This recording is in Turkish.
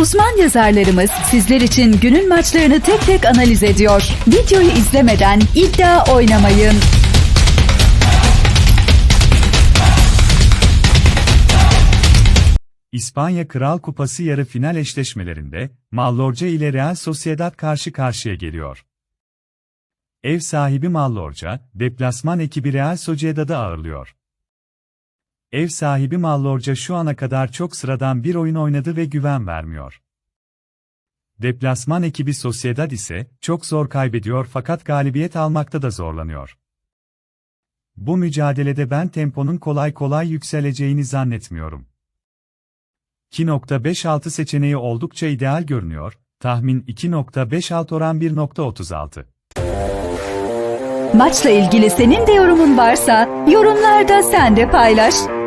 Uzman yazarlarımız sizler için günün maçlarını tek tek analiz ediyor. Videoyu izlemeden iddia oynamayın. İspanya Kral Kupası yarı final eşleşmelerinde Mallorca ile Real Sociedad karşı karşıya geliyor. Ev sahibi Mallorca, deplasman ekibi Real Sociedad'ı ağırlıyor. Ev sahibi Mallorca şu ana kadar çok sıradan bir oyun oynadı ve güven vermiyor. Deplasman ekibi Sociedad ise çok zor kaybediyor fakat galibiyet almakta da zorlanıyor. Bu mücadelede ben temponun kolay kolay yükseleceğini zannetmiyorum. 2.56 seçeneği oldukça ideal görünüyor, tahmin 2.56 oran 1.36. Maçla ilgili senin de yorumun varsa yorumlarda sen de paylaş.